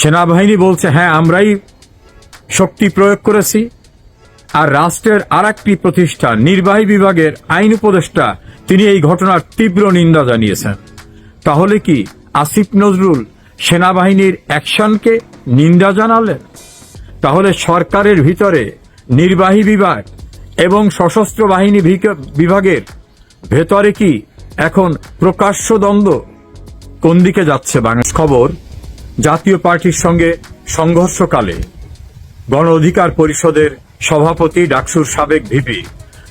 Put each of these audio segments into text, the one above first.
সেনাবাহিনী বলছে হ্যাঁ আমরাই শক্তি প্রয়োগ করেছি আর রাষ্ট্রের আর একটি প্রতিষ্ঠান, নির্বাহী বিভাগের আইন উপদেষ্টা, তিনি এই ঘটনার তীব্র নিন্দা জানিয়েছেন। তাহলে কি আসিফ নজরুল সেনাবাহিনীর অ্যাকশনকে নিন্দা জানালেন? তাহলে সরকারের ভিতরে নির্বাহী বিভাগ এবং সশস্ত্র বাহিনী বিভাগের ভেতরে কি এখন প্রকাশ্য দ্বন্দ্ব কোন দিকে যাচ্ছে? বাংলাদেশ খবর। জাতীয় পার্টির সঙ্গে সংঘর্ষকালে গণ অধিকার পরিষদের সভাপতি ডাকসুর সাবেক ভিপি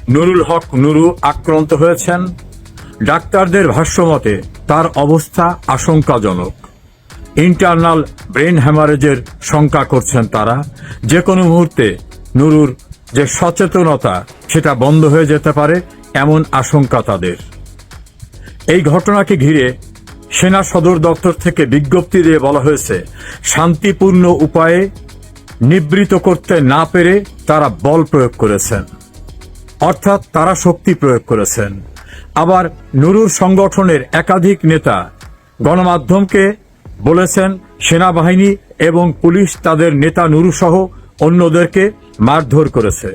নুরুল হক নুরু আক্রান্ত হয়েছেন। ডাক্তারদের ভাষ্যমতে তার অবস্থা আশঙ্কাজনক। ইন্টারনাল ব্রেন হ্যামারেজের শঙ্কা করছেন তারা। যে কোনো মুহূর্তে নুরুর যে সচেতনতা, সেটা বন্ধ হয়ে যেতে পারে, এমন আশঙ্কা তাদের। এই ঘটনাকে ঘিরে সেনা সদর দপ্তর থেকে বিজ্ঞপ্তি দিয়ে বলা হয়েছে, শান্তিপূর্ণ উপায়ে নিবৃত করতে না পেরে তারা বল প্রয়োগ করেছেন। অর্থাৎ তারা শক্তি প্রয়োগ করেছেন। আবার নুরুর সংগঠনের একাধিক নেতা গণমাধ্যমকে বলেছেন, সেনাবাহিনী এবং পুলিশ তাদের নেতা নুরু সহ অন্যদেরকে মারধর করেছে।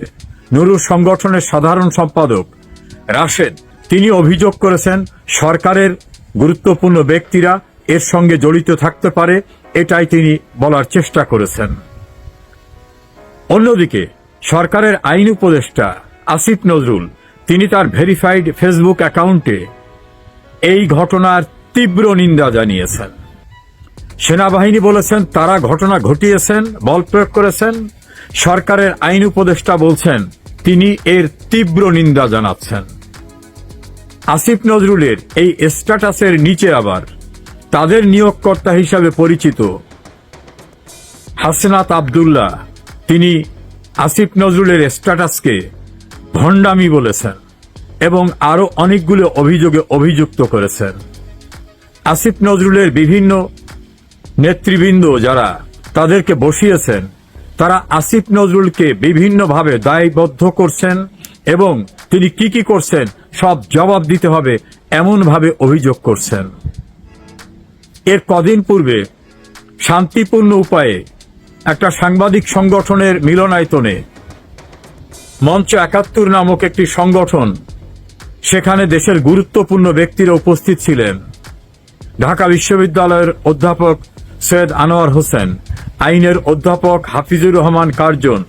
নুরুর সংগঠনের সাধারণ সম্পাদক রাশেদ, তিনি অভিযোগ করেছেন, সরকারের গুরুত্বপূর্ণ ব্যক্তিরা এর সঙ্গে জড়িত থাকতে পারে, এটাই তিনি বলার চেষ্টা করেছেন। অন্যদিকে, সরকারের আইন উপদেষ্টা আসিফ নজরুল, তিনি তার ভেরিফাইড ফেসবুক অ্যাকাউন্টে এই ঘটনার তীব্র নিন্দা জানিয়েছেন। সেনাবাহিনী বলেছেন, তারা ঘটনা ঘটিয়েছেন, বল প্রয়োগ করেছেন। সরকারের আইন উপদেষ্টা বলছেন, তিনি এর তীব্র নিন্দা জানাচ্ছেন। আসিফ নজরুলের এই স্ট্যাটাসের নিচে আবার। তাদের নিয়োগকর্তা হিসাবে পরিচিত হাসনাত আবদুল্লাহ। তিনি আসিফ নজরুলের স্ট্যাটাসকে ভণ্ডামি বলেছেন এবং আরও অনেকগুলো অভিযোগে অভিযুক্ত করেছেন। আসিফ নজরুলের বিভিন্ন নেতৃবৃন্দ যারা তাদেরকে বসিয়েছেন, তারা আসিফ নজরুলকে বিভিন্নভাবে দায়বদ্ধ করছেন এবং তিনি কি কি করছেন, সব জবাব দিতে হবে, এমনভাবে অভিযোগ করছেন। এর কদিন পূর্বে শান্তিপূর্ণ উপায়ে একটা সাংবাদিক সংগঠনের মিলনায়তনে মঞ্চ একাত্তর নামক একটি সংগঠন সেখানে দেশের গুরুত্বপূর্ণ ব্যক্তিরা উপস্থিত ছিলেন। ঢাকা বিশ্ববিদ্যালয়ের অধ্যাপক সৈয়দ আনোয়ার হোসেন, আইনের অধ্যাপক হাফিজুর রহমান কার্জন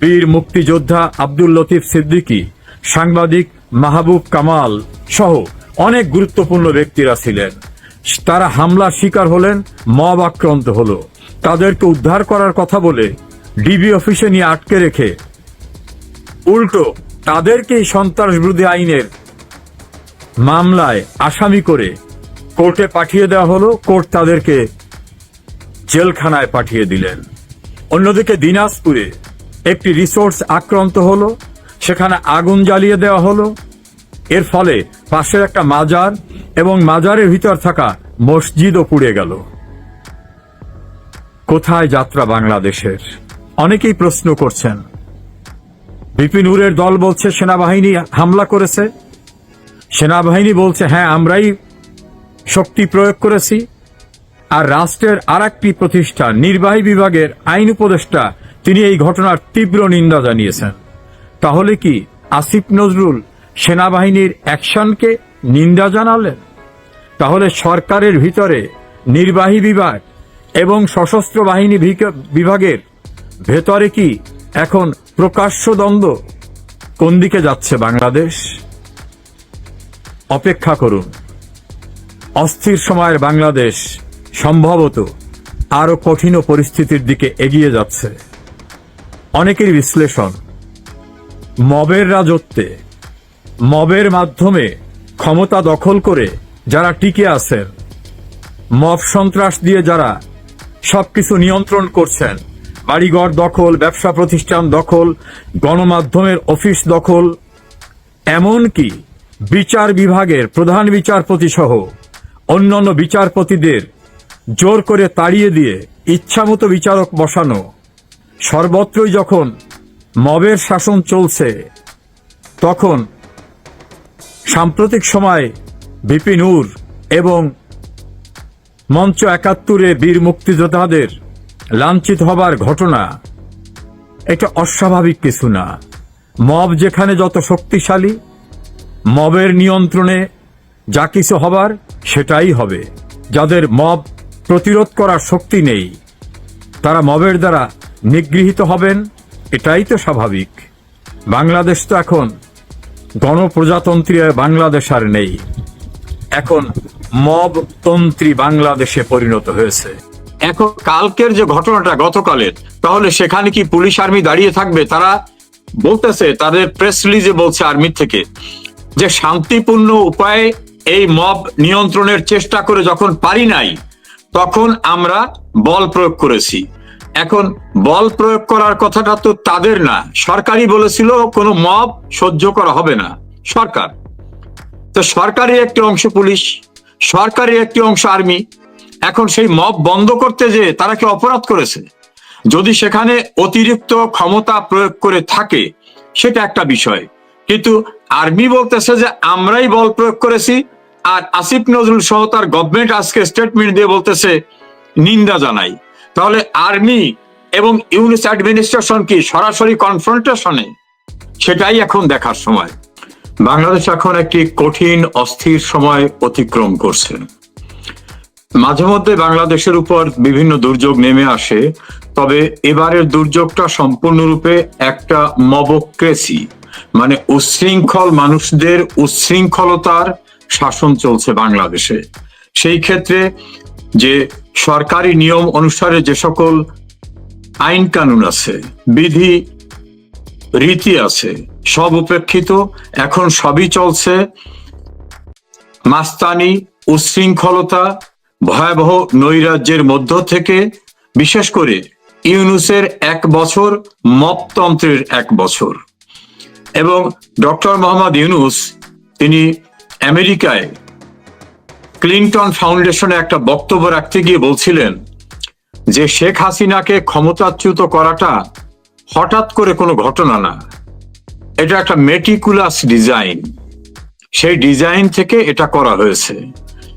বীর মুক্তিযোদ্ধা আব্দুল লতিফ সিদ্দিকী, সাংবাদিক মাহবুব কামাল সহ অনেক গুরুত্বপূর্ণ ব্যক্তিরা ছিলেন। তারা হামলার শিকার হলেন, মব আক্রান্ত হল। তাদেরকে উদ্ধার করার কথা বলে ডিবি অফিসে নিয়ে আটকে রেখে উল্টো তাদেরকেই সন্ত্রাস বিরোধী আইনের মামলায় আসামি করে কোর্টে পাঠিয়ে দেওয়া হলো। কোর্ট তাদেরকে জেলখানায় পাঠিয়ে দিলেন। অন্যদিকে দিনাজপুরে একটি রিসোর্স আক্রান্ত হলো, সেখানে আগুন জ্বালিয়ে দেওয়া হলো। এর ফলে পাশের একটা মাজার এবং মাজারের ভিতর থাকা মসজিদও পুড়ে গেল। কোথায় যাত্রা বাংলাদেশের? অনেকেই প্রশ্ন করছেন। বিপিনুরের দল বলছে সেনাবাহিনী হামলা করেছে। সেনাবাহিনী বলছে হ্যাঁ আমরাই শক্তি প্রয়োগ করেছি। আর রাষ্ট্রের আর প্রতিষ্ঠান, নির্বাহী বিভাগের আইন উপদেষ্টা তিনি এই ঘটনার তীব্র নিন্দা জানিয়েছেন। তাহলে কি আসিফ নজরুল সেনাবাহিনীর অ্যাকশনকে নিন্দা জানালেন? তাহলে সরকারের ভিতরে নির্বাহী বিভাগ এবং সশস্ত্র বাহিনী বিভাগের ভেতরে কি এখন প্রকাশ্য দ্বন্দ্ব? কোন দিকে যাচ্ছে বাংলাদেশ? অপেক্ষা করুন। অস্থির সময়ের বাংলাদেশ সম্ভবত আরও কঠিন পরিস্থিতির দিকে এগিয়ে যাচ্ছে। অনেকের বিশ্লেষণ। মবের রাজত্বে, মবের মাধ্যমে ক্ষমতা দখল করে যারা টিকে আছেন, মব সন্ত্রাস দিয়ে যারা সবকিছু নিয়ন্ত্রণ করছেন, বাড়িঘর দখল, ব্যবসা প্রতিষ্ঠান দখল, গণমাধ্যমের অফিস দখল, এমনকি বিচার বিভাগের প্রধান বিচারপতি সহ অন্যান্য বিচারপতিদের জোর করে তাড়িয়ে দিয়ে ইচ্ছামতো বিচারক বসানো সর্বত্রই যখন মবের শাসন চলছে, তখন সাম্প্রতিক সময় বিপিনুর এবং মঞ্চ একাত্তরে বীর মুক্তিযোদ্ধাদের লাঞ্ছিত হবার ঘটনা এটা অস্বাভাবিক কিছু না। মব যেখানে যত শক্তিশালী, মবের নিয়ন্ত্রণে যা কিছু হবার সেটাই হবে। যাদের মব প্রতিরোধ করার শক্তি নেই, তারা মবের দ্বারা নিগৃহীত হবেন, এটাই তো স্বাভাবিক। বাংলাদেশ তো এখন গণপ্রজাতন্ত্রী বাংলাদেশ আর নেই। এখন মবতন্ত্রী বাংলাদেশে পরিণত হয়েছে। এখন কালকের যে ঘটনাটা গতকালের, তাহলে সেখানে কি পুলিশ আর্মি দাঁড়িয়ে থাকবে? তারা বলতেছে, তাদের প্রেস রিলিজে বলছে আর্মির থেকে যে শান্তিপূর্ণ উপায়ে এই মব নিয়ন্ত্রণের চেষ্টা করে যখন পারি নাই, তখন আমরা বল প্রয়োগ করেছি। এখন বল প্রয়োগ করার কথাটা তো তাদের না। সরকারই বলেছিল কোনো মব সহ্য করা হবে না। সরকার। তো সরকারি একটি অংশ পুলিশ সরকারি একটি অংশ আর্মি। এখন সেই মব বন্ধ করতে যে তারা কি অপরাধ করেছে? যদি সেখানে অতিরিক্ত ক্ষমতা প্রয়োগ করে থাকে, সেটা একটা বিষয়। কিন্তু আর্মি বলতেছে যে আমরাই বল প্রয়োগ করেছি, আর আসিফ নজরুল সহ তার গভর্নমেন্ট আজকে স্টেটমেন্ট দিয়ে বলতেছে, নিন্দা জানাই। তাহলে আর্মি এবং ইউনিস অ্যাডমিনিস্ট্রেশন কি সরাসরি কনফ্রন্টেশনে সেটাই এখন দেখার সময়। বাংলাদেশ এখন একটি কঠিন, অস্থির সময় অতিক্রম করছে। মাঝে মধ্যে বাংলাদেশের উপর বিভিন্ন দুর্যোগ নেমে আসে, তবে এবারের দুর্যোগটা সম্পূর্ণরূপে একটা মবক্রেসি মানে উচ্ছৃঙ্খল মানুষদের উচ্ছৃঙ্খলতার শাসন চলছে বাংলাদেশে। সেই ক্ষেত্রে যে সরকারি নিয়ম অনুসারে যে সকল আইন কানুন আছে, বিধি, রীতি আছে, সব উপেক্ষিত, এখন সবই চলছে। মাস্তানি, উচ্ছৃঙ্খলতা, ভয়াবহ নৈরাজ্যের মধ্য থেকে, বিশেষ করে ইউনুসের এক বছর, মপতন্ত্রের এক বছর। এবং ডক্টর মোহাম্মদ ইউনুস, তিনি আমেরিকায় ক্লিন্টন ফাউন্ডেশনে একটা বক্তব্য রাখতে গিয়ে বলছিলেন যে শেখ হাসিনাকে ক্ষমতাচ্যুত করাটা হঠাৎ করে কোনো ঘটনা না। এটা একটা মেটিকুলাস ডিজাইন। সেই ডিজাইন থেকে এটা করা হয়েছে।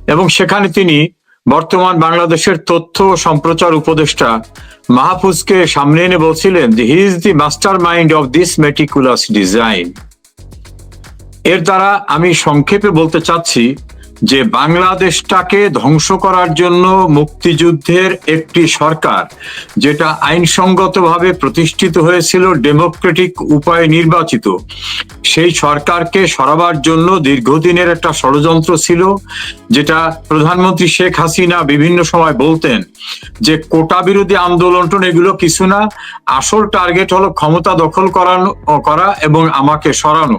এবং সেখানে তিনি বর্তমান বাংলাদেশের তথ্য সম্প্রচার উপদেষ্টা মাহফুজকে সামনে এনে বলছিলেন he is the master mind of this meticulous design. এর দ্বারা আমি সংক্ষেপে বলতে চাচ্ছি যে বাংলাদেশটাকে ধ্বংস করার জন্য মুক্তিযুদ্ধের একটি সরকার, যেটা আইনসঙ্গতভাবে প্রতিষ্ঠিত হয়েছিল ডেমোক্রেটিক উপায়ে নির্বাচিত, সেই সরকারকে সরাবার জন্য দীর্ঘদিনের একটা ষড়যন্ত্র ছিল, যেটা প্রধানমন্ত্রী শেখ হাসিনা বিভিন্ন সময় বলতেন যে কোটা বিরোধী আন্দোলন এগুলো কিছু না, আসল টার্গেট হলো ক্ষমতা দখল করানো, করা এবং আমাকে সরানো।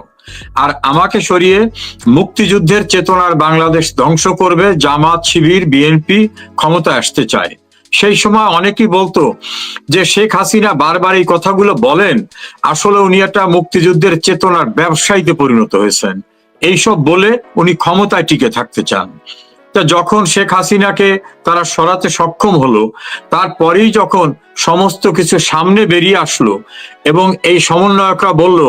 আর আমাকে সরিয়ে মুক্তিযুদ্ধের চেতনার বাংলাদেশ ধ্বংস করবে জামাত, শিবির, বিএনপি ক্ষমতা আসতে চায়। সেই সময় অনেকেই বলতো যে শেখ হাসিনা বারবার এই কথাগুলো বলেন, আসলে উনি একটা মুক্তিযুদ্ধের চেতনার ব্যবসায়ীতে পরিণত হয়েছেন। এইসব বলে উনি ক্ষমতায় টিকে থাকতে চান। তা যখন শেখ হাসিনাকে তারা সরাতে সক্ষম হলো, তারপরেই যখন সমস্ত কিছু সামনে বেরিয়ে আসলো এবং এই সমন্বয়করা বলল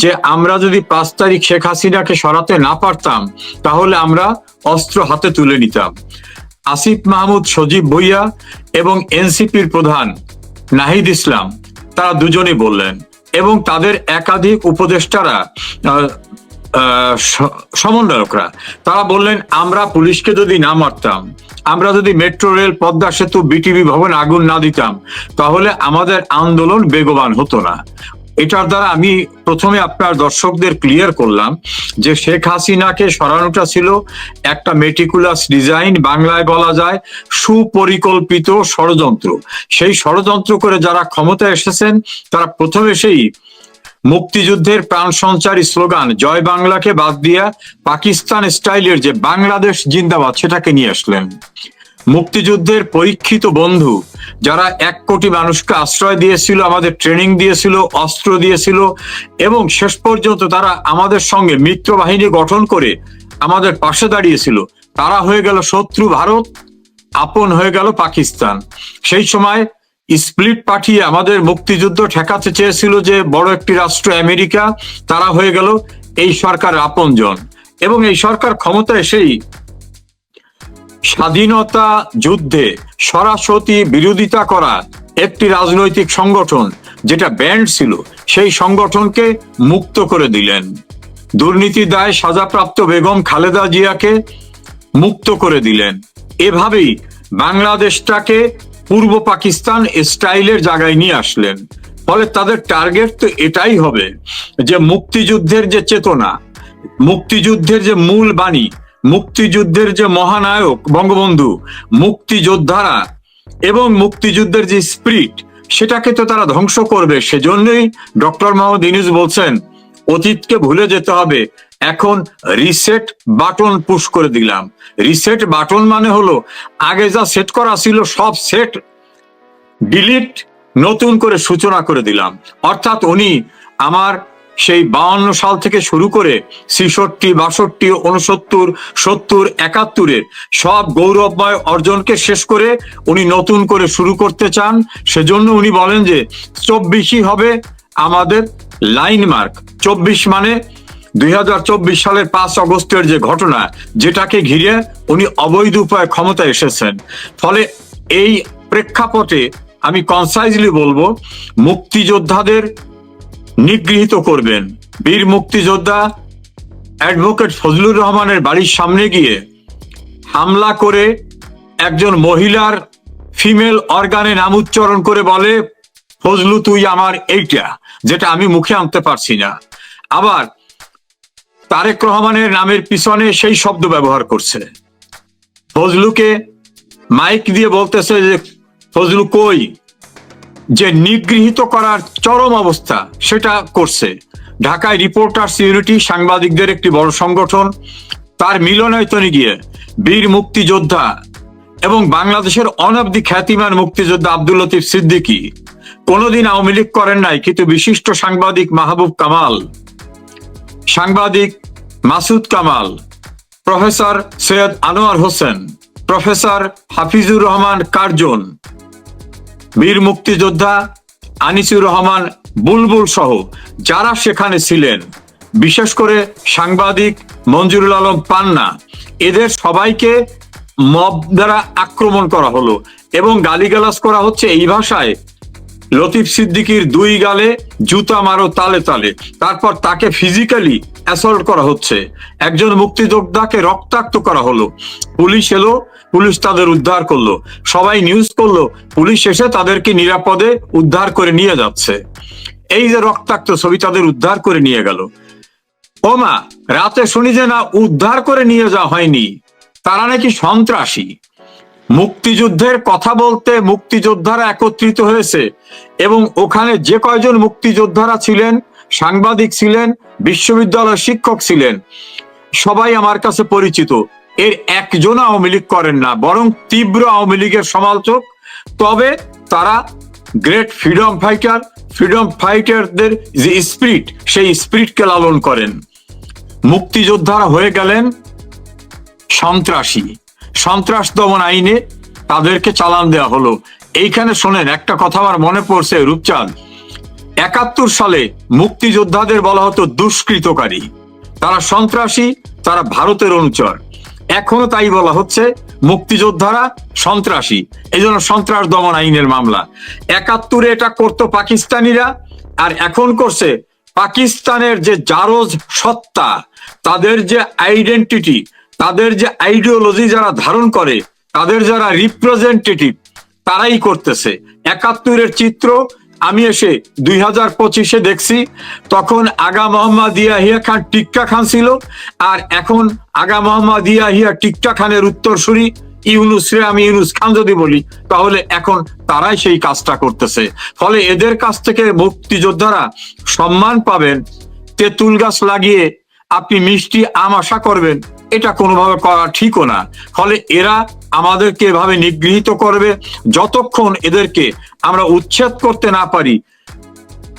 যে আমরা যদি পাঁচ তারিখ শেখ হাসিনাকে সরাতে না পারতাম, তাহলে আমরা অস্ত্র হাতে তুলে নিতাম। আসিফ মাহমুদ সজীব ভুইয়া এবং এনসিপির প্রধান নাহিদ ইসলাম, তারা দুজনেই বললেন এবং তাদের একাধিক উপদেষ্টারা সমন্বয়করা। তারা বললেন, আমরা পুলিশকে যদি না মারতাম, আমরা যদি মেট্রো রেল, পদ্মা সেতু, বিটিভি ভবন আগুন না দিতাম, তাহলে আমাদের আন্দোলন বেগবান হতো না। এটার দ্বারা আমি প্রথমে আপনার দর্শকদের ক্লিয়ার করলাম যে শেখ হাসিনাকে সরানোটা ছিল একটা মেটিকুলাস ডিজাইন বাংলায় বলা যায় সুপরিকল্পিত ষড়যন্ত্র। সেই ষড়যন্ত্র করে যারা ক্ষমতায় এসেছেন, তারা প্রথমে সেই মুক্তিযুদ্ধের প্রাণ সঞ্চারী স্লোগান, জয় বাংলাকে বাদ দিয়া পাকিস্তান স্টাইলের যে বাংলাদেশ জিন্দাবাদ, সেটাকে নিয়ে আসলেন। মুক্তিযুদ্ধের পরীক্ষিত বন্ধু, যারা এক কোটি মানুষকে আশ্রয় দিয়েছিল, আমাদের ট্রেনিং দিয়েছিল, অস্ত্র দিয়েছিল, এবং শেষ পর্যন্ত তারা আমাদের সঙ্গে মিত্র বাহিনী গঠন করে আমাদের পাশে দাঁড়িয়েছিল। তারা হয়ে গেল শত্রু ভারত, আপন হয়ে গেল পাকিস্তান। সেই সময় স্প্লিট পাঠিয়ে আমাদের মুক্তিযুদ্ধ ঠেকাতে চেয়েছিল যে বড় একটি রাষ্ট্র আমেরিকা, তারা হয়ে গেল এই সরকার আপনজন। এবং এই সরকার ক্ষমতা এসেই স্বাধীনতা যুদ্ধে সরাসরি বিরোধিতা করা একটি রাজনৈতিক সংগঠন যেটা ব্যান্ড ছিল, সেই সংগঠনকে মুক্ত করে দিলেন। দুর্নীতি দায় সাজাপ্রাপ্ত বেগম খালেদা জিয়াকে মুক্ত করে দিলেন। এভাবেই বাংলাদেশটাকে পূর্ব পাকিস্তান স্টাইলের জায়গায় নিয়ে আসলেন। ফলে তাদের টার্গেট তো এটাই হবে যে মুক্তিযুদ্ধের যে চেতনা, মুক্তিযুদ্ধের যে মূল বাণী, মুক্তিযুদ্ধের যে মহানায়ক বঙ্গবন্ধু, মুক্তিযোদ্ধারা এবং মুক্তিযুদ্ধের যে স্পিরিট সেটাকে তো তারা ধ্বংস করবে। সেজন্যই ডক্টর মোহাম্মদ ইনুস বলছেন, অতীতকে ভুলে যেতে হবে এখন রিসেট বাটন পুশ করে দিলাম। রিসেট বাটন মানে হলো, আগে যা সেট করা ছিল সব সেট ডিলিট নতুন করে সূচনা করে দিলাম। অর্থাৎ উনি আমার সেই বাউন্ন সাল থেকে শুরু করে ছেষট্টি, বাষট্টি উনসত্তর সত্তর, একাত্তরের সব গৌরবময় অর্জনকে শেষ করে উনি নতুন করে শুরু করতে চান। সেজন্য উনি বলেন যে, চব্বিশই হবে আমাদের লাইন মার্ক চব্বিশ মানে দুই হাজার চব্বিশ সালের পাঁচ অগস্টের যে ঘটনা, যেটাকে ঘিরে উনি অবৈধ উপায়ে ক্ষমতা এসেছেন। ফলে এই প্রেক্ষাপটে আমি কনসাইজলি বলব, মুক্তিযোদ্ধাদের নিগৃহীত করবেন। বীর মুক্তিযোদ্ধা অ্যাডভোকেট ফজলুর রহমানের বাড়ির সামনে গিয়ে হামলা করে একজন মহিলার ফিমেল অর্গানে নাম উচ্চারণ করে বলে, ফজলু, তুই আমার এইটা, যেটা আমি মুখে আনতে পারছি না। আবার তারেক রহমানের নামের পিছনে সেই শব্দ ব্যবহার করছে। ফজলুকে মাইক দিয়ে বলতেছে যে, ফজলু কই? যে নিগৃহীত করার চরম অবস্থা, সেটা করছে। ঢাকায় রিপোর্টার্স ইউনিটি, সাংবাদিকদের একটি বড় সংগঠন, তার মিলনায়তনে গিয়ে বীর মুক্তিযোদ্ধা এবং বাংলাদেশের অনবধি খ্যাতিমান মুক্তিযোদ্ধা আব্দুল লতিফ সিদ্দিকী কোনোদিন আওয়ামী লীগ করেন নাই, কিন্তু বিশিষ্ট সাংবাদিক মাহবুব কামাল সাংবাদিক মাসুদ কামাল, প্রফেসর সৈয়দ আনোয়ার হোসেন, প্রফেসর হাফিজুর রহমান কার্জন, বীর মুক্তিযোদ্ধা আনিসুর রহমান বুলবুল সহ যারা সেখানে ছিলেন, বিশেষ করে সাংবাদিক মঞ্জুরুল আলম পান্না, এদের সবাইকে মব দ্বারা আক্রমণ করা হলো এবং গালিগালাজ করা হচ্ছে এই ভাষায়। লতিফ সিদ্দিকির দুই গালে জুতা মারো তালে তালে। তারপর তাকে ফিজিক্যালি অ্যাসল্ট করা হচ্ছে। একজন মুক্তিযোদ্ধাকে রক্তাক্ত করা হলো। পুলিশ এলো, পুলিশ তাদের উদ্ধার করল। সবাই নিউজ করল, পুলিশ এসে তাদেরকে নিরাপদে উদ্ধার করে নিয়ে যাচ্ছে। এই যে রক্তাক্ত ছবি তাদের উদ্ধার করে নিয়ে গেল। ওমা, রাতে শুনি যে না উদ্ধার করে নিয়ে যাওয়া হয়নি। তারা নাকি সন্ত্রাসী। মুক্তিযুদ্ধের কথা বলতে মুক্তিযোদ্ধারা একত্রিত হয়েছে এবং ওখানে যে কয়জন মুক্তিযোদ্ধারা ছিলেন, সাংবাদিক ছিলেন, বিশ্ববিদ্যালয়ের শিক্ষক ছিলেন, সবাই আমার কাছে পরিচিত। এর একজন আওয়ামী লীগ করেন না, বরং তীব্র আওয়ামী লীগের সমালোচক। তবে তারা গ্রেট ফ্রিডম ফাইটার, ফ্রিডম ফাইটারদের যে স্পিরিট, সেই স্পিরিটকে লালন করেন। মুক্তিযোদ্ধারা হয়ে গেলেন সন্ত্রাসী। সন্ত্রাস দমন আইনে তাদেরকে চালান দেওয়া হলো। এইখানে শোনেন, একটা কথা আমার মনে পড়ছে, রূপচাঁদ। একাত্তর সালে মুক্তিযোদ্ধাদের বলা হতো দুষ্কৃতকারী। তারা সন্ত্রাসী, তারা ভারতের অনুচর। এখনও তাই বলা হচ্ছে, মুক্তিযোদ্ধারা সন্ত্রাসী। এই জন্য সন্ত্রাস দমন আইনের মামলা। একাত্তরে এটা করতো পাকিস্তানিরা, আর এখন করছে পাকিস্তানের যে জারজ সত্তা, তাদের যে আইডেন্টিটি তাদের যে আইডিওলজি যারা ধারণ করে, তাদের যারা রিপ্রেজেন্টেটিভ তারাই করতেছে। একাত্তরের চিত্র আমি এসে দুই হাজার পঁচিশে দেখছি, তখন আগা মোহাম্মদ ইয়াহিয়া খান টিক্কা খান ছিল, আর এখন আগা মোহাম্মদ ইয়াহিয়া টিক্কা খানের উত্তরসূরি ইউনুসরে আমি ইউনুস খান যদি বলি, তাহলে এখন তারাই সেই কাজটা করতেছে। ফলে এদের কাছ থেকে মুক্তিযোদ্ধারা সম্মান পাবেন, তেঁতুল গাছ লাগিয়ে আপনি মিষ্টি আম আশা করবেন এটা কোনোভাবে করা ঠিকও না। ফলে এরা আমাদেরকে এভাবে নিগৃহীত করবে, যতক্ষণ এদেরকে আমরা উচ্ছেদ করতে না পারি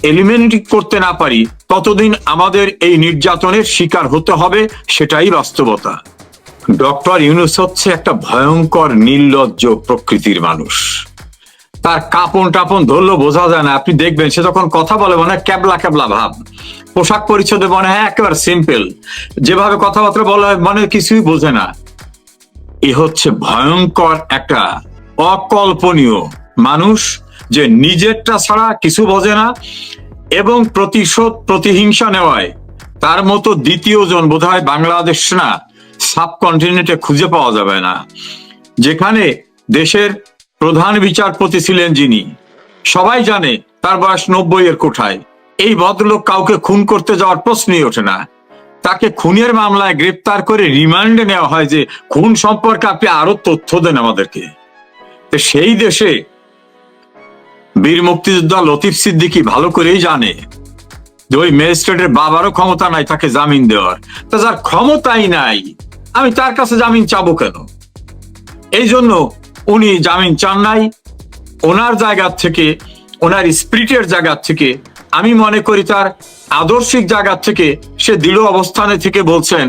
এলিমিনেট করতে না পারি, ততদিন আমাদের এই নির্যাতনের শিকার হতে হবে, সেটাই বাস্তবতা। ডক্টর ইউনুস হচ্ছে একটা ভয়ঙ্কর, নির্লজ্জ প্রকৃতির মানুষ। তার কাপন টাপন ধরলো বোঝা যায় না। আপনি দেখবেন, সে যখন কথা বলে মানে ক্যাবলা ক্যাবলা ভাব। পোশাক পরিচ্ছদে মনে হয় একেবারে সিম্পল যেভাবে কথাবার্তা বলা হয় মানে কিছুই বোঝে না। এ হচ্ছে ভয়ঙ্কর একটা অকল্পনীয় মানুষ যে নিজেরটা ছাড়া কিছু বোঝে না এবং প্রতিশোধ, প্রতিহিংসা নেওয়ায়। তার মতো দ্বিতীয় জন বোধ হয় বাংলাদেশ না সাবকন্টিনেন্টে খুঁজে পাওয়া যাবে না। যেখানে দেশের প্রধান বিচারপতি ছিলেন যিনি। সবাই জানে তার বয়স নব্বই এর কোঠায়। এই ভদ্রলোক কাউকে খুন করতে যাওয়ার প্রশ্নই ওঠে না। তাকে খুনের মামলায় গ্রেপ্তার করে রিমান্ডে নেওয়া হয় যে, খুন সম্পর্কে আপনি আরও তথ্য দেন আমাদেরকে। সেই দেশে বীর মুক্তিযোদ্ধা লতিফ সিদ্দিকী ভালো করেই জানে যে, ওই ম্যাজিস্ট্রেটের বাবারও ক্ষমতা নাই তাকে জামিন দেওয়ার। তা যার ক্ষমতাই নাই, আমি তার কাছে জামিন চাবো কেন? এই জন্য উনি জামিন চান নাই। ওনার জায়গা থেকে, ওনার স্পিরিটের জায়গা থেকে আমি মনে করি তার আদর্শিক জায়গা থেকে সে দৃঢ় অবস্থানে থেকে বলছেন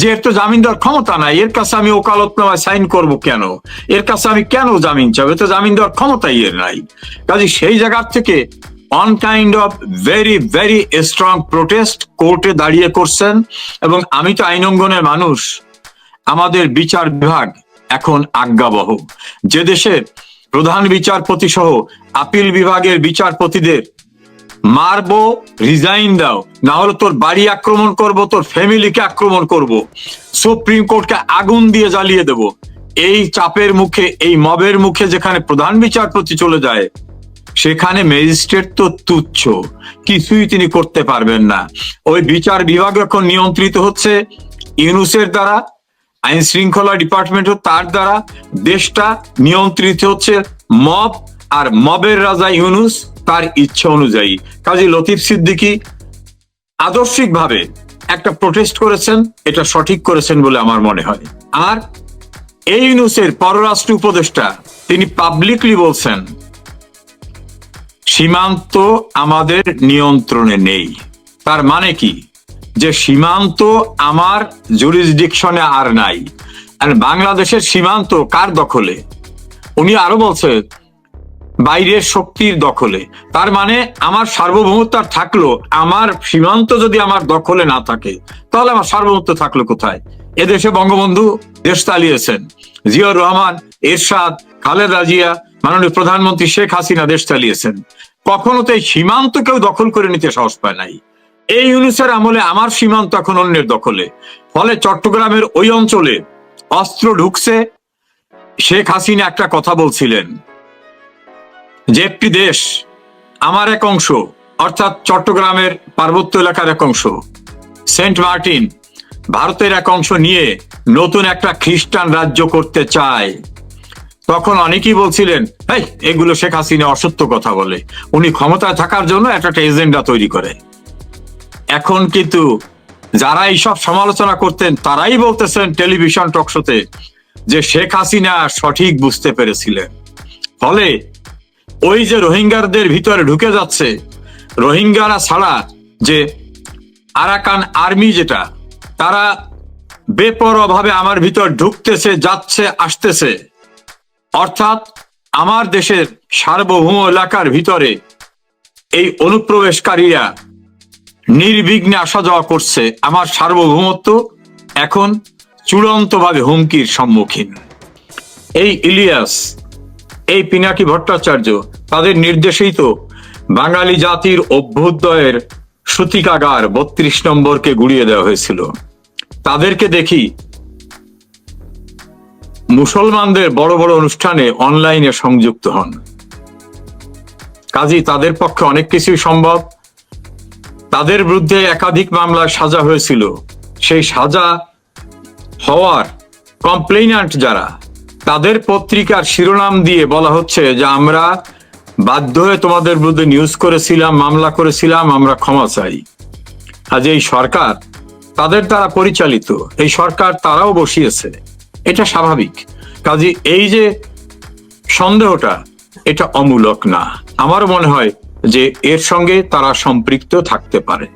যে এর তো জামিন দেওয়ার ক্ষমতা নাই, এর কাছে আমি ওকালতনামায় সাইন করব কেন? এর কাছে আমি কেন জামিন চাবো? তো জামিন দেওয়ার ক্ষমতাই এর নাই। কাজে সেই জায়গার থেকে on kind of very very strong protest কোর্টে দাঁড়িয়ে করছেন এবং আমি তো আইনঙ্গনের মানুষ। আমাদের বিচার বিভাগ এখন আজ্ঞাবহ। যে দেশে প্রধান বিচারপতি সহ আপিল বিভাগের বিচারপতিদের মারবো রিজাইন দাও। না হলে তোর বাড়ি আক্রমণ করব, তোর ফ্যামিলিকে আক্রমণ করব। সুপ্রিম কোর্টকে আগুন দিয়ে জ্বালিয়ে দেব। এই চাপের মুখে, এই মবের মুখে যেখানে প্রধান বিচারপতি চলে যায়, সেখানে ম্যাজিস্ট্রেট তো তুচ্ছ। কিছুই তিনি করতে পারবেন না। ওই বিচার বিভাগ এখন নিয়ন্ত্রিত হচ্ছে ইউনুসের দ্বারা আইন শৃঙ্খলা ডিপার্টমেন্ট তার দ্বারা। দেশটা নিয়ন্ত্রিত হচ্ছে মব আর মবের রাজা ইউনুস তার ইচ্ছা অনুযায়ী। কাজী লতিফ সিদ্দিকী আদর্শিক ভাবে একটা প্রোটেস্ট করেছেন, এটা সঠিক করেছেন বলে আমার মনে হয়। আর এই ইউনুসের পররাষ্ট্র উপদেষ্টা, তিনি পাবলিকলি বলছেন, সীমান্ত আমাদের নিয়ন্ত্রণে নেই। তার মানে কি? যে সীমান্ত আমার জুরিসডিকশনে আর নাই। আর বাংলাদেশের সীমান্ত কার দখলে? উনি আরও বলছে বাইরের শক্তির দখলে। তার মানে আমার সার্বভৌমত্ব আর থাকল, আমার সীমান্ত যদি আমার দখলে না থাকে, তাহলে আমার সার্বভৌমত্ব থাকল কোথায়? এদেশে বঙ্গবন্ধু দেশ চালিয়েছেন। জিয়াউর রহমান, এরশাদ, খালেদা জিয়া, মাননীয় প্রধানমন্ত্রী শেখ হাসিনা দেশ চালিয়েছেন। কখনো তো এই সীমান্ত কেউ দখল করে নিতে সাহস পায় নাই। এই ইউনুসের আমলে আমার সীমান্ত এখন অন্যের দখলে। ফলে চট্টগ্রামের ওই অঞ্চলে অস্ত্র ঢুকছে। শেখ হাসিনা একটা কথা বলছিলেন যে একটি দেশ, আমার এক অংশ, অর্থাৎ চট্টগ্রামের পার্বত্য এলাকার এক অংশ। সেন্ট মার্টিন, ভারতের এক অংশ নিয়ে নতুন একটা খ্রিস্টান রাজ্য করতে চায়। তখন অনেকেই বলছিলেন এই এগুলো শেখ হাসিনা অসত্য কথা বলে। উনি ক্ষমতায় থাকার জন্য একটা একটা এজেন্ডা তৈরি করে। এখন কিন্তু যারা এইসব সমালোচনা করতেন, তারাই বলতেছেন টেলিভিশন টকশোতে যে শেখ হাসিনা সঠিক বুঝতে পেরেছিলেন। ফলে ওই যে রোহিঙ্গারদের ভিতরে ঢুকে যাচ্ছে, রোহিঙ্গারা ছাড়া যে আরাকান আর্মি যেটা, তারা বেপরোয়া ভাবে আমার ভিতর ঢুকতেছে, যাচ্ছে, আসতেছে। অর্থাৎ আমার দেশের সার্বভৌম এলাকার ভিতরে এই অনুপ্রবেশকারীরা নির্বিঘ্নে আসা যাওয়া করছে, আমার সার্বভৌমত্ব এখন চূড়ান্তভাবে হুমকির সম্মুখীন। এই ইলিয়াস এই পিনাকি ভট্টাচার্য তাদের নির্দেশেই তো বাঙালি জাতির অভ্যুদয়ের সূতিকাগার বত্রিশ নম্বরকে গুড়িয়ে দেওয়া হয়েছিল। তাদেরকে দেখি মুসলমানদের বড় বড় অনুষ্ঠানে অনলাইনে সংযুক্ত হন। কাজী তাদের পক্ষে অনেক কিছুই সম্ভব। তাদের বিরুদ্ধে একাধিক মামলায় সাজা হয়েছিল। সেই সাজা হওয়ার কমপ্লেইনান্ট যারা তাদের পত্রিকার শিরোনাম দিয়ে বলা হচ্ছে যে, আমরা বাধ্য হয়ে তোমাদের বিরুদ্ধে নিউজ করেছিলাম, মামলা করেছিলাম, আমরা ক্ষমা চাই। আজ এই সরকার, তাদের দ্বারা পরিচালিত, এই সরকার তারাও বসিয়েছে, এটা স্বাভাবিক। কাজে এই যে সন্দেহটা, এটা অমূলক না। আমার মনে হয় যে এর সঙ্গে তারা সম্পৃক্ত থাকতে পারে।